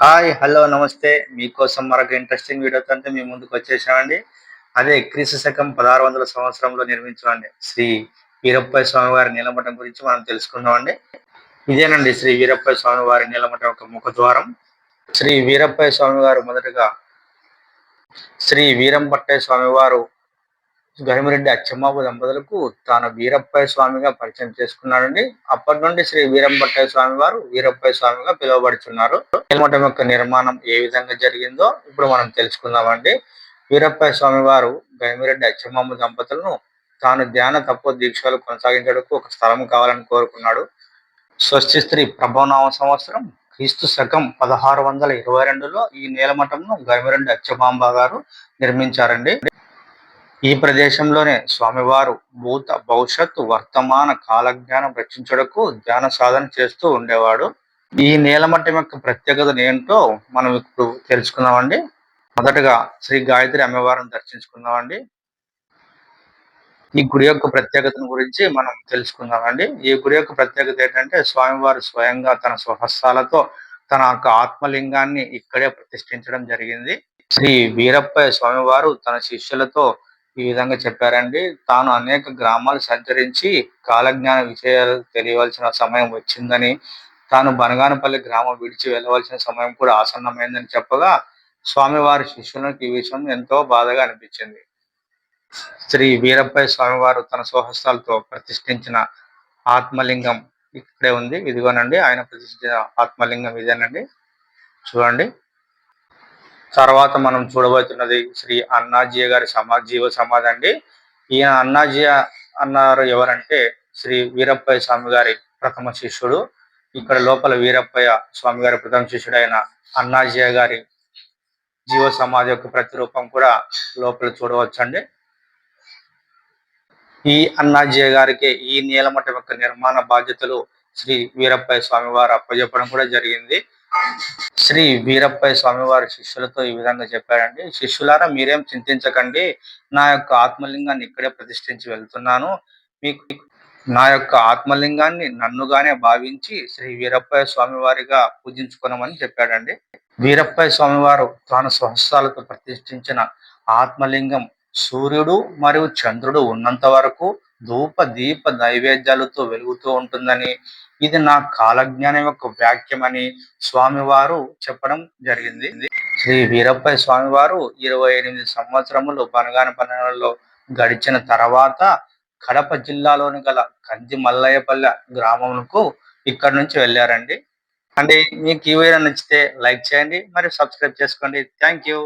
Hi hello నమస్తే. మీకోసం మరొక ఇంట్రెస్టింగ్ వీడియోతో అంటే మీ ముందుకు వచ్చేసామండి. అదే క్రీస్తు శకం పదహారు వందల సంవత్సరంలో నిర్మించమండి శ్రీ వీరప్ప స్వామి వారి నీలమఠం గురించి మనం తెలుసుకుందామండి. ఇదేనండి శ్రీ వీరప్ప స్వామి వారి నీలమఠం యొక్క ముఖద్వారం శ్రీ వీరప్ప స్వామి వారు మొదటగా శ్రీ వీరంపట్టయ్య స్వామి వారు గరిమిరెడ్డి దంపతులకు తాను వీరప్పయ్య స్వామిగా పరిచయం చేసుకున్నాడండి. అప్పటి నుండి శ్రీ వీరంపట్టయ్య స్వామి వారు వీరప్పయ్య స్వామిగా పిలువబడుతున్నారు మఠం యొక్క నిర్మాణం ఏ విధంగా జరిగిందో ఇప్పుడు మనం తెలుసుకుందామండి. వీరప్పయ్య స్వామి వారు గరిమిరెడ్డి అచ్చమ్మాబు దంపతులను తాను ధ్యాన తప్పు దీక్షలు కొనసాగించడానికి ఒక స్థలం కావాలని కోరుకున్నాడు. స్వస్తి స్త్రీ ప్రభవనామ సంవత్సరం క్రీస్తు శకం పదహారు వందల ఇరవై రెండులో ఈ నేలమఠంను గరిమిరెడ్డి అచ్చమాంబ గారు నిర్మించారండి. ఈ ప్రదేశంలోనే స్వామివారు భూత భవిష్యత్తు వర్తమాన కాలజ్ఞానం రచించడకు ధ్యాన సాధన చేస్తూ ఉండేవాడు. ఈ నేలమట్టం యొక్క ప్రత్యేకత ఏంటో మనం ఇప్పుడు తెలుసుకుందామండి. మొదటగా శ్రీ గాయత్రి అమ్మవారిని దర్శించుకుందామండి. ఈ గుడి యొక్క ప్రత్యేకతను గురించి మనం తెలుసుకుందామండి. ఈ గుడి యొక్క ప్రత్యేకత ఏంటంటే స్వామివారు స్వయంగా తన స్వహస్తాలతో తన యొక్క ఆత్మలింగాన్ని ఇక్కడే ప్రతిష్ఠించడం జరిగింది. శ్రీ వీరప్ప స్వామివారు తన శిష్యులతో ఈ విధంగా చెప్పారండి. తాను అనేక గ్రామాలు సంచరించి కాలజ్ఞాన విషయాలు తెలియవలసిన సమయం వచ్చిందని తాను బనగానపల్లి గ్రామం విడిచి వెళ్ళవలసిన సమయం కూడా ఆసన్నమైందని చెప్పగా స్వామివారి శిష్యులకు ఈ విషయం ఎంతో బాధగా అనిపించింది. శ్రీ వీరప్పయ్య స్వామివారు తన స్వహస్తాలతో ప్రతిష్ఠించిన ఆత్మలింగం ఇక్కడే ఉంది. ఇదిగోనండి ఆయన ప్రతిష్ఠించిన ఆత్మలింగం ఇదేనండి. చూడండి. తర్వాత మనం చూడబోతున్నది శ్రీ అన్నాజీయ గారి సమా జీవ సమాధి అండి. ఈయన అన్నాజీయ అన్నారు ఎవరంటే శ్రీ వీరప్పయ్య స్వామి గారి ప్రథమ శిష్యుడు. ఇక్కడ లోపల వీరప్పయ్య స్వామి గారి ప్రథమ శిష్యుడు అయిన అన్నాజీయ గారి జీవ సమాధి యొక్క ప్రతిరూపం కూడా లోపల చూడవచ్చండి. ఈ అన్నాజీయ గారికి ఈ నీలమఠం యొక్క నిర్మాణ బాధ్యతలు శ్రీ వీరప్ప స్వామి వారు అప్పచెప్పడం కూడా జరిగింది. శ్రీ వీరప్పయ్య స్వామివారి శిష్యులతో ఈ విధంగా చెప్పారండి. శిష్యులారా మీరేం చింతించకండి. నా యొక్క ఆత్మలింగాన్ని ఇక్కడే ప్రతిష్ఠించి వెళ్తున్నాను. మీకు నా యొక్క ఆత్మలింగాన్ని నన్నుగానే భావించి శ్రీ వీరప్పయ్య స్వామివారిగా పూజించుకున్నామని చెప్పాడండి. వీరప్పయ్య స్వామివారు తాను స్వహస్తాలతో ప్రతిష్ఠించిన ఆత్మలింగం సూర్యుడు మరియు చంద్రుడు ఉన్నంత వరకు ధూప దీప నైవేద్యాలతో వెలుగుతూ ఉంటుందని. ఇది నా కాలజ్ఞానం యొక్క వాక్యమని స్వామివారు చెప్పడం జరిగింది. శ్రీ వీరప్ప స్వామివారు ఇరవై ఎనిమిది సంవత్సరములు బనగాన పన్నెండులో గడిచిన తర్వాత కడప జిల్లాలోని గల కంది మల్లయ్యపల్లె గ్రామంకు ఇక్కడ నుంచి వెళ్ళారండి. అంటే మీకు ఈ వీడియో నచ్చితే లైక్ చేయండి మరియు సబ్స్క్రైబ్ చేసుకోండి. Thank you.